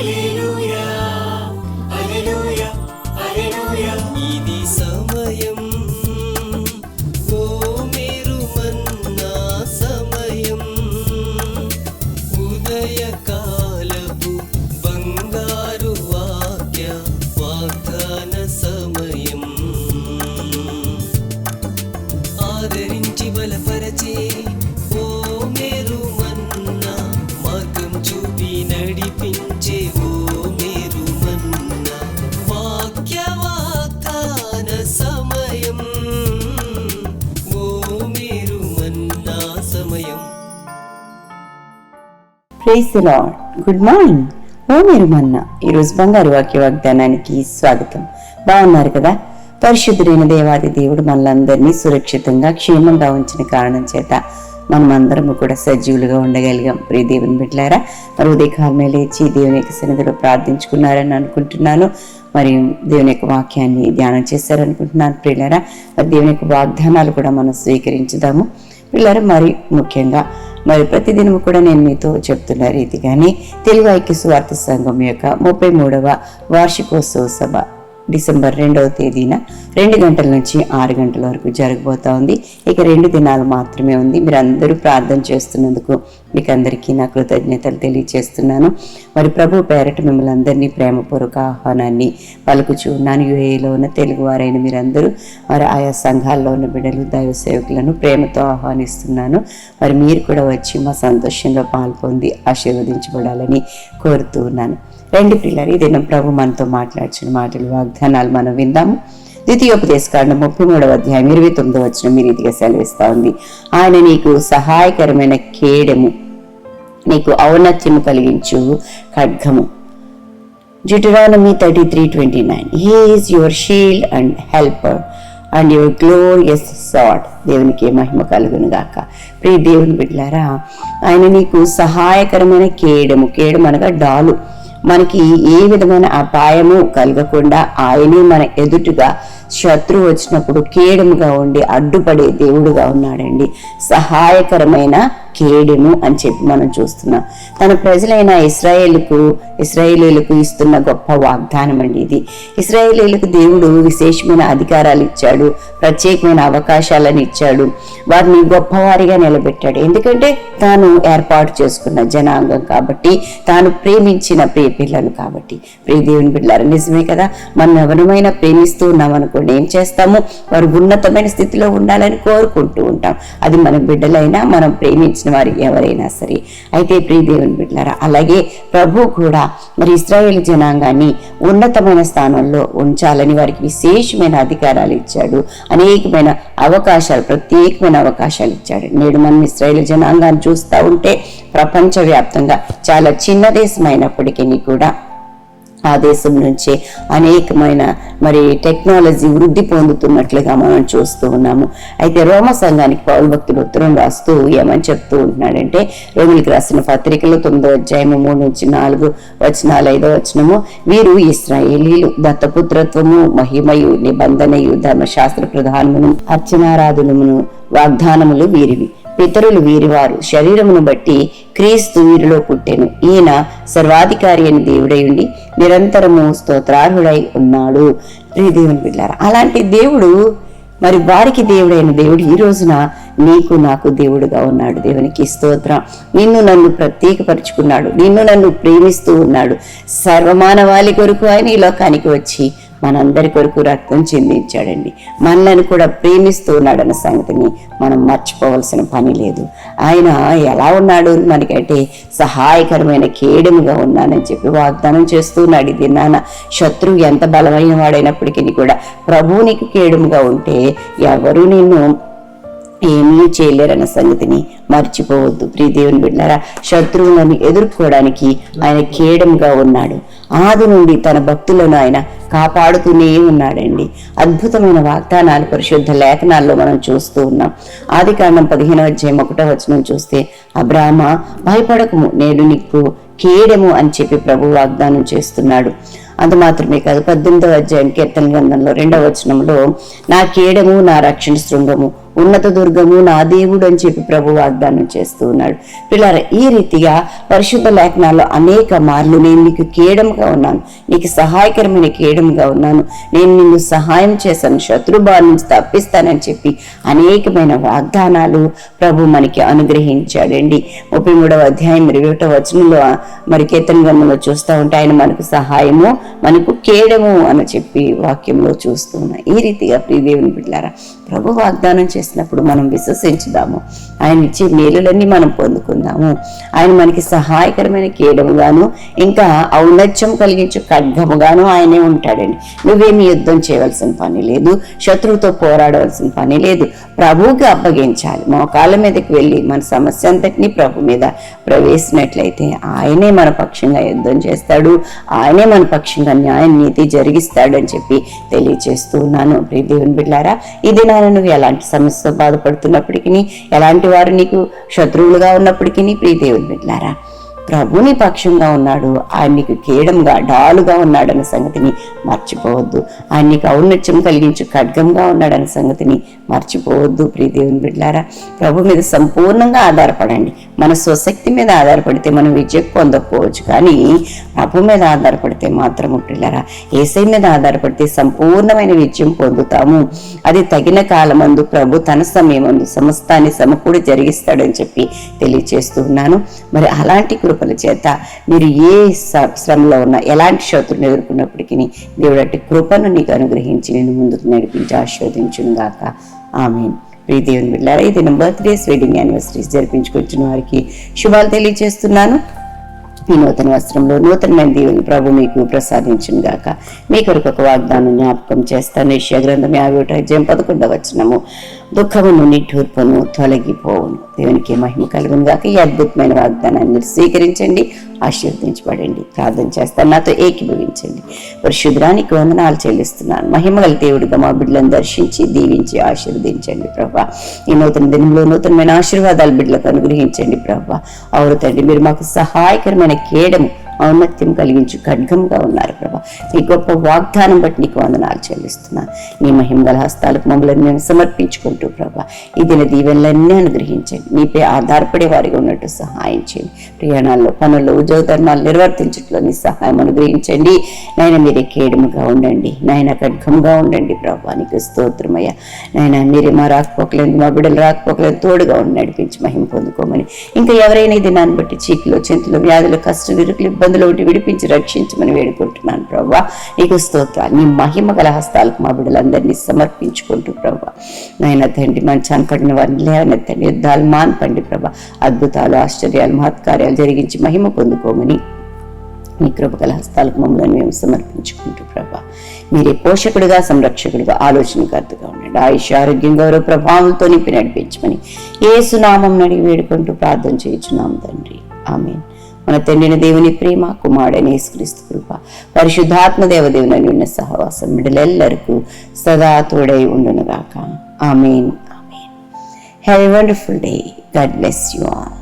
ఇది praise lord good morning. ఓ మీరు మొన్న ఈరోజు బంగారు వాక్య వాగ్దానానికి స్వాగతం. బాగున్నారు కదా? పరిశుద్ధుడైన దేవాది దేవుడు మనలందరినీ సురక్షితంగా క్షేమంగా ఉంచిన కారణం చేత మనమందరము కూడా సజీవులుగా ఉండగలిగాం. ప్రియ దేవుని బిడ్డలారా మరి ఉదయకాలమే లేచి దేవుని యొక్క సన్నిధిలో ప్రార్థించుకున్నారని అనుకుంటున్నాను. మరియు దేవుని యొక్క వాక్యాన్ని ధ్యానం చేశారనుకుంటున్నాను. ప్రియులారా మరి దేవుని యొక్క వాగ్దానాలు కూడా మనం స్వీకరించుదాము. పిల్లలు మరి ముఖ్యంగా మరి ప్రతిదినము కూడా నేను మీతో చెప్తున్న రీతిగానే తెలుగు ఐక్య స్వార్థ సంఘం యొక్క ముప్పై మూడవ వార్షికోత్సవ సభ. డిసెంబర్ రెండవ తేదీన రెండు గంటల నుంచి ఆరు గంటల వరకు జరగబోతా ఉంది. ఇక రెండు దినాలు మాత్రమే ఉంది. మీరు అందరూ ప్రార్థన చేస్తున్నందుకు మీకు అందరికీ నా కృతజ్ఞతలు తెలియజేస్తున్నాను. మరి ప్రభు పేరట మిమ్మల్ని అందరినీ ప్రేమపూర్వక ఆహ్వానాన్ని పలుకుచూ ఉన్నాను యుఏలో ఉన్న తెలుగు వారైన మీరందరూ మరి ఆయా సంఘాల్లో ఉన్న బిడ్డలు దైవ సేవకులను ప్రేమతో ఆహ్వానిస్తున్నాను. మరి మీరు కూడా వచ్చి మా సంతోషంలో పాల్పొంది ఆశీర్వదించబడాలని కోరుతూ ఉన్నాను రెండు పిల్లలు ఇదేనా ప్రభు మనతో మాట్లాడిన మాటలు వాగ్దానాలు మనం విందాము. ద్వితీయోపదేశకాండం ముప్పై మూడవ అధ్యాయం ఇరవై తొమ్మిదో వచ్చిన మీ రీతిగా సెలవిస్తా ఉంది. ఆయన నీకు సహాయకరమైన కేడము నీకు ఔన్నత్యము కలిగించు ఖడ్గము. Deuteronomy 33 29. He is your shield and helper and your glorious sword. దేవునికి మహిమ కలుగును గాక. ప్రియ దేవుని బిడ్డలారా ఆయన నీకు సహాయకరమైన కేడము కేడము అనగా డాలు. మనకి ఏ విధమైన అపాయము కలగకుండా ఆయనే మన ఎదుటిగా శత్రువు వచ్చినప్పుడు కేడముగా ఉండి అడ్డుపడే దేవుడుగా ఉన్నాడండి. సహాయకరమైన కేడెము అని చెప్పి మనం చూస్తున్నాం. తన ప్రజలైన ఇస్రాయేలుకు ఇస్రాయేలీలకు ఇస్తున్న గొప్ప వాగ్దానం అండి ఇది. ఇస్రాయేలీలకు దేవుడు విశేషమైన అధికారాలు ఇచ్చాడు ప్రత్యేకమైన అవకాశాలను ఇచ్చాడు వారిని గొప్పవారిగా నిలబెట్టాడు. ఎందుకంటే తాను ఏర్పాటు చేసుకున్న జనాంగం కాబట్టి తాను ప్రేమించిన ప్రియ పిల్లలు కాబట్టి. ప్రియ దేవుని బిడ్డలారు నిజమే కదా? మనం ఎవరిమైనా ప్రేమిస్తూ ఉన్నాం అనుకోండి ఏం చేస్తాము? వారు ఉన్నతమైన స్థితిలో ఉండాలని కోరుకుంటూ ఉంటాం. అది మన బిడ్డలైనా మనం చేసిన వారు ఎవరైనా సరే. అయితే ప్రియదేవుని బిడ్డారా బిడ్డలారా అలాగే ప్రభు కూడా మరి ఇస్రాయేల్ జనాంగాన్ని ఉన్నతమైన స్థానంలో ఉంచాలని వారికి విశేషమైన అధికారాలు ఇచ్చాడు. అనేకమైన అవకాశాలు ప్రత్యేకమైన అవకాశాలు ఇచ్చాడు. నేడు మనం ఇస్రాయేల్ జనాంగాన్ని చూస్తూ ఉంటే ప్రపంచవ్యాప్తంగా చాలా చిన్న దేశం అయినప్పటికీ కూడా ఆ దేశం నుంచి అనేకమైన మరి టెక్నాలజీ వృద్ధి పొందుతున్నట్లుగా మనం చూస్తూ ఉన్నాము. అయితే రోమ సంఘానికి పౌరు భక్తులు ఉత్తరం రాస్తూ ఏమని చెప్తూ ఉంటున్నాడంటే రోమిలకు రాసిన పత్రికలో తొమ్మిదో అధ్యాయము మూడు నుంచి నాలుగు వచనాలు ఐదో వచనము వీరు ఇస్రాయేలీలు దత్తపుత్రత్వము మహిమయు నిబంధనయు ధర్మశాస్త్ర ప్రధానమును అర్చనారాధనమును వాగ్దానములు వీరివి. పితరులు వీరివారు. శరీరమును బట్టి క్రీస్తు వీరిలో పుట్టెను. ఈయన సర్వాధికారి అని దేవుడై ఉండి నిరంతరము స్తోత్రార్హుడై ఉన్నాడు. ప్రియ దేవుని బిడ్డారా అలాంటి దేవుడు మరి వారికి దేవుడైన దేవుడు ఈ రోజున నీకు నాకు దేవుడుగా ఉన్నాడు. దేవునికి స్తోత్రం. నిన్ను నన్ను ప్రత్యేకపరుచుకున్నాడు. నిన్ను నన్ను ప్రేమిస్తూ ఉన్నాడు. సర్వమానవాళి కొరకు ఆయన ఈ లోకానికి వచ్చి మనందరి కొరకు రక్తం చెందించాడండి. మనల్ని కూడా ప్రేమిస్తూ ఉన్నాడన్న సంగతిని మనం మర్చిపోవలసిన పని లేదు. ఆయన ఎలా ఉన్నాడు? మనకంటే సహాయకరమైన కేడముగా ఉన్నానని చెప్పి వాగ్దానం చేస్తున్నాడు. ఇది నాన్న శత్రువు ఎంత బలమైన వాడైనప్పటికీ కూడా ప్రభువు నీకు కేడముగా ఉంటే ఎవరు నిన్ను ఏమీ చేయలేరన్న సంగతిని మర్చిపోవద్దు. ప్రీదేవుని బిడ్డారా శత్రువులను ఎదుర్కోవడానికి ఆయన కేడంగా ఉన్నాడు. ఆది నుండి తన భక్తులను ఆయన కాపాడుతూనే ఉన్నాడండి. అద్భుతమైన వాగ్దానాలు పరిశుద్ధ లేఖనాల్లో మనం చూస్తూ ఉన్నాం. ఆది కాండం పదిహేనవ అధ్యాయం ఒకటో వచనం చూస్తే అబ్రాహ్మ భయపడకము. నేడు నీకు కేడము అని చెప్పి ప్రభు వాగ్దానం చేస్తున్నాడు. అంత మాత్రమే కాదు పద్దెనిమిదవ అధ్యాయం కీర్తన గ్రంథంలో రెండవ వచనంలో నా కేడము నా రక్షణ శృంగము. ఉన్నత దుర్గము నా దేవుడు అని చెప్పి ప్రభు వాగ్దానం చేస్తూ ఉన్నాడు. పిల్లల ఈ రీతిగా పరిశుద్ధ లేఖనాల్లో అనేక మార్లు నేను నీకు కేడముగా ఉన్నాను. నీకు సహాయకరమైన కేడముగా ఉన్నాను. నేను నిన్ను సహాయం చేశాను. శత్రు నుంచి తప్పిస్తానని చెప్పి అనేకమైన వాగ్దానాలు ప్రభు మనకి అనుగ్రహించాడండి. ముప్పై మూడవ అధ్యాయం ఇరవై ఒకటో వచనంలో మరి కీర్తన గ్రంథంలో చూస్తూ ఉంటే ఆయన మనకు సహాయము మనకు కేడము అని చెప్పి వాక్యంలో చూస్తూ ఉన్నాం. ఈ రీతిగా ప్రియదేవుని బిడ్డారా ప్రభు వాగ్దానం చేసినప్పుడు మనం విశ్వసించుదాము. ఆయన ఇచ్చే మేలులన్నీ మనం పొందుకుందాము. ఆయన మనకి సహాయకరమైన కీడముగాను ఇంకా ఔన్నత్యం కలిగించే ఖడ్గముగాను ఆయనే ఉంటాడండి. నువ్వేమి యుద్ధం చేయవలసిన పని లేదు. శత్రువుతో పోరాడవలసిన పని లేదు. ప్రభువుకి అప్పగించాలి. మోకాళ్ళ మీదకి వెళ్ళి మన సమస్య అంతటినీ ప్రభు మీద ప్రవేశినట్లయితే ఆయనే మన పక్షంగా యుద్ధం చేస్తాడు. ఆయనే మన పక్షంగా న్యాయం నీతి జరిగిస్తాడని చెప్పి తెలియచేస్తూ ఉన్నాను. ప్రియ దేవుని బిడ్డారా నా దినాన నువ్వు? ఎలాంటి సమస్యతో బాధపడుతున్నప్పటికీ ఎలాంటి వారు నీకు శత్రువులుగా ఉన్నప్పటికీ ప్రీ దేవుని బిడ్డారా ప్రభుని పక్షంగా ఉన్నాడు. ఆయన నీకు కేడంగా డాలుగా ఉన్నాడన్న సంగతిని మర్చిపోవద్దు. ఆయన నీకు ఔన్నత్యం కలిగించు ఖడ్గంగా ఉన్నాడన్న సంగతిని మర్చిపోవద్దు. ప్రియదేవుని బిడ్డారా ప్రభు మీద సంపూర్ణంగా ఆధారపడండి. మన స్వశక్తి మీద ఆధారపడితే మనం విజయం పొందకపోవచ్చు. కానీ ప్రభు మీద ఆధారపడితే మాత్రం పిల్లరా ఏసై మీద ఆధారపడితే సంపూర్ణమైన విజయం పొందుతాము. అది తగిన కాలమందు ప్రభు తన సమయమందు సమస్తాన్ని సమకూడి జరిగిస్తాడని చెప్పి తెలియచేస్తూ ఉన్నాను. మరి అలాంటి కృపల చేత మీరు ఏ శ్రమలో ఉన్న ఎలాంటి శత్రువుని ఎదుర్కొన్నప్పటికీ దేవుడు అట్టి కృపను నీకు అనుగ్రహించి నేను ముందుకు నడిపించి ఆశీర్వదించును గాక. ఆమె ప్రియ దేవుని బిడ్డారా ఇది నా బర్త్డేస్ వెడ్డింగ్ యానివర్సరీస్ జరిపించుకొచ్చిన వారికి శుభాలు తెలియజేస్తున్నాను ఈ నూతన వస్త్రంలో నూతనమైన దేవుని ప్రభు మీకు ప్రసాదించును గాక. మీ కొరకు ఒక వాగ్దానం జ్ఞాపకం చేస్తాను. ఏషియా గ్రంథం యాభై ఒకటి అధ్యాయం పదకొండవ దుఃఖమును నిట్టూర్పును తొలగిపోవును. దేవునికి మహిమ కలుగును గాక. ఈ అద్భుతమైన వాగ్దానాన్ని మీరు స్వీకరించండి ఆశీర్వదించబడండి. ప్రార్థన చేస్తాను నాతో ఏకీభవించండి. పరిశుద్ధానికి వందనాలు చెల్లిస్తున్నాను. మహిమగల దేవుడిగా మా బిడ్డలను దర్శించి దీవించి ఆశీర్వదించండి ప్రభా. ఈ నూతన దినంలో నూతనమైన ఆశీర్వాదాలు బిడ్డలకు అనుగ్రహించండి ప్రభా. అవును తండ్రి మీరు మాకు సహాయకరమైన కేడము ఔన్నత్యం కలిగించు ఖడ్గంగా ఉన్నారు ప్రభా. నీ గొప్ప వాగ్దానం బట్టి నీకు వందనాలు చెల్లిస్తున్నాను నీ మహిమగల హస్తాలకు మమ్మల్ని మేము సమర్పించుకుంటూ ప్రభా. ఈ దిన దీవెనలన్నీ అనుగ్రహించండి. మీపై ఆధారపడే వారిగా ఉన్నట్టు సహాయం చేయండి. ప్రయాణాల్లో పనుల్లో ఉద్యోగ ధర్మాలు నిర్వర్తించట్లో నీ సహాయం అనుగ్రహించండి. నాయన మీరే కేడుముగా ఉండండి. నాయన ఖడ్గంగా ఉండండి ప్రభా. నీకు స్తోత్రమయ్య నాయన మీరే మా రాకపోకలేదు మా బిడ్డలు రాకపోకలేదు తోడుగా ఉండి నడిపించి మహిమ పొందుకోమని. ఇంకా ఎవరైనా దినాన్ని బట్టి చీకులు చింతలు వ్యాధులు కష్టం ఇరుకులు ఇబ్బందులు ఒకటి విడిపించి రక్షించమని వేడుకుంటున్నాను ప్రభా. నీకు స్తోత్రాలు. నీ మహిమ గల హస్తాలకు మా బిడ్డలందరినీ సమర్పించుకుంటూ ప్రభా. నాయన తండ్రి మంచాన్ని పడిన వారిని లేవనెత్తండి యుద్ధాలు మాన్పండి ప్రభా. అద్భుతాలు ఆశ్చర్యాలు మహత్కార్యాలు జరిగించి మహిమ పొందుకోమని మీ కృపగల హస్తాలకు మమ్మల్ని మేము సమర్పించుకుంటూ ప్రభా. మీరే పోషకుడిగా సంరక్షకుడిగా ఆలోచనకర్తగా ఉండండి. ఆయుష్ ఆరోగ్యం గౌరవ ప్రభావంతో నింపి నడిపించమని ఏ సునామం నడిగి వేడుకుంటూ ప్రార్థన చేయించున్నాం తండ్రి. ఆమె మన తండ్రిని దేవుని ప్రేమ కుమారుడైన యేసుక్రీస్తు కృప పరిశుద్ధాత్మ దేవదేవుని ఉన్న సహవాసం బిడ్డలెల్లరికూ సదా తోడై ఉండునుగాక. Amen. Amen. Have a wonderful day God bless you all